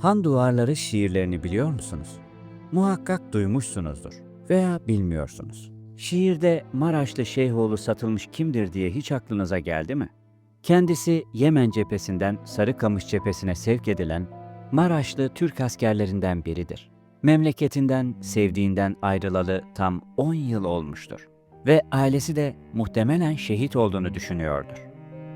Han Duvarları şiirlerini biliyor musunuz? Muhakkak duymuşsunuzdur veya bilmiyorsunuz. Şiirde Maraşlı Şeyhoğlu satılmış kimdir diye hiç aklınıza geldi mi? Kendisi Yemen cephesinden Sarıkamış cephesine sevk edilen Maraşlı Türk askerlerinden biridir. Memleketinden, sevdiğinden ayrılalı tam 10 yıl olmuştur. Ve ailesi de muhtemelen şehit olduğunu düşünüyordur.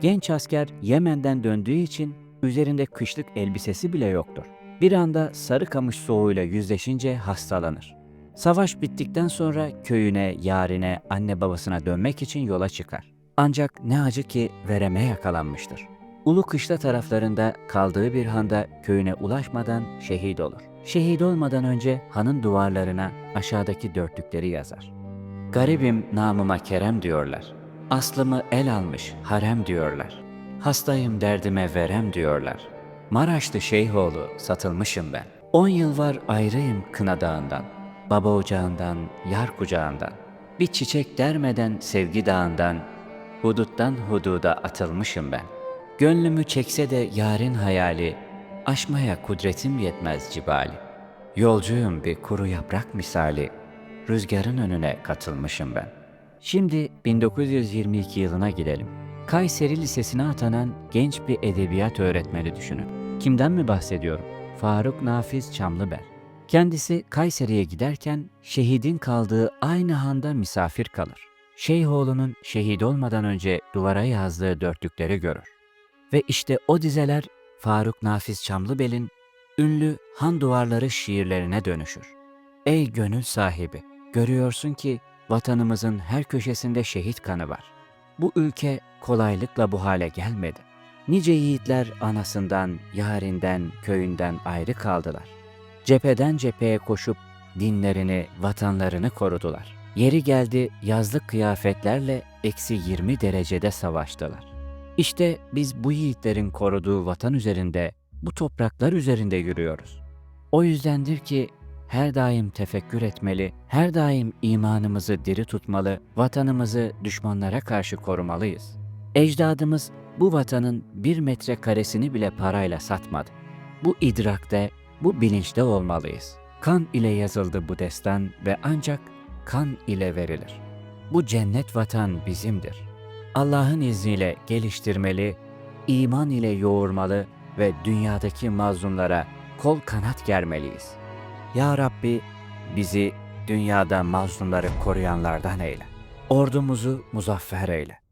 Genç asker Yemen'den döndüğü için üzerinde kışlık elbisesi bile yoktur. Bir anda Sarıkamış soğuğuyla yüzleşince hastalanır. Savaş bittikten sonra köyüne, yarine, anne babasına dönmek için yola çıkar. Ancak ne acı ki vereme yakalanmıştır. Ulu Kışla taraflarında kaldığı bir handa köyüne ulaşmadan şehit olur. Şehit olmadan önce hanın duvarlarına aşağıdaki dörtlükleri yazar. Garibim namıma kerem diyorlar. Aslımı el almış harem diyorlar. Hastayım derdime verem diyorlar. Maraşlı Şeyhoğlu satılmışım ben. On yıl var ayrıyım kına dağından. Baba ocağından, yar kucağından. Bir çiçek dermeden sevgi dağından. Huduttan hududa atılmışım ben. Gönlümü çekse de yarın hayali. Aşmaya kudretim yetmez cibali. Yolcuyum bir kuru yaprak misali. Rüzgarın önüne katılmışım ben. Şimdi 1922 yılına gidelim. Kayseri Lisesi'ne atanan genç bir edebiyat öğretmeni düşünün. Kimden mi bahsediyorum? Faruk Nafiz Çamlıbel. Kendisi Kayseri'ye giderken şehidin kaldığı aynı handa misafir kalır. Şeyhoğlu'nun şehit olmadan önce duvara yazdığı dörtlükleri görür. Ve işte o dizeler Faruk Nafiz Çamlıbel'in ünlü Han Duvarları şiirlerine dönüşür. Ey gönül sahibi, görüyorsun ki vatanımızın her köşesinde şehit kanı var. Bu ülke kolaylıkla bu hale gelmedi. Nice yiğitler anasından, yarinden, köyünden ayrı kaldılar. Cepheden cepheye koşup dinlerini, vatanlarını korudular. Yeri geldi yazlık kıyafetlerle eksi 20 derecede savaştılar. İşte biz bu yiğitlerin koruduğu vatan üzerinde, bu topraklar üzerinde yürüyoruz. O yüzdendir ki her daim tefekkür etmeli, her daim imanımızı diri tutmalı, vatanımızı düşmanlara karşı korumalıyız. Ecdadımız bu vatanın bir metre karesini bile parayla satmadı. Bu idrakte, bu bilinçte olmalıyız. Kan ile yazıldı bu destan ve ancak kan ile verilir. Bu cennet vatan bizimdir. Allah'ın izniyle geliştirmeli, iman ile yoğurmalı ve dünyadaki mazlumlara kol kanat germeliyiz. Ya Rabbi bizi dünyada mazlumları koruyanlardan eyle. Ordumuzu muzaffer eyle.